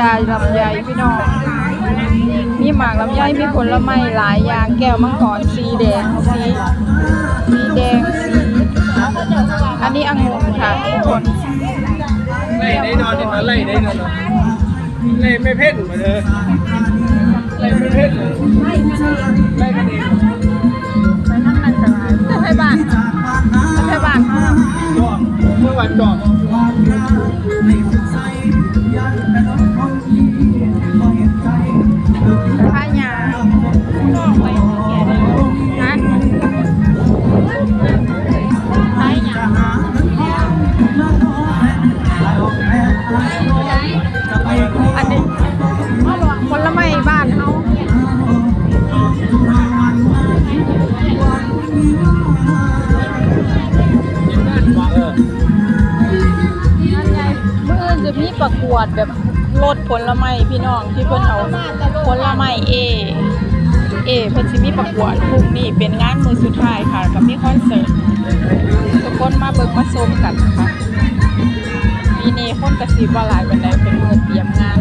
ดาลำไยพี่น้อง มีหมากลำไยมีผลไม้หลายอย่าง แก้วมังกรสีแดงสีสีแดงสีอันนี้องุ่นค่ะทุกคนไล่ได้นอนเนี่มาไล่ได้นอนไล่ไม่เพ่นมาเลยไล่ไม่เพ่นเลยไล่กันเองไปนั่งนั่งสบายจะไปบ้านจะไปบ้านเขาจอกเมื่อวันจอก อันนี้ผลไม้บ้านเขาเมื่ออื่นจะมีประกวดแบบรถผลไม้พี่น้องที่เพิ่นเอาผลไม้เอเอเพิ่นสิมีประกวดพรุ่งนี้เป็นงานมือสุดท้ายค่ะกับมีคอนเสิร์ต เบิกมาชมกันนะคะปีนี้คนกระสีบ่หลายวันใดเป็นมือเตรียมงาน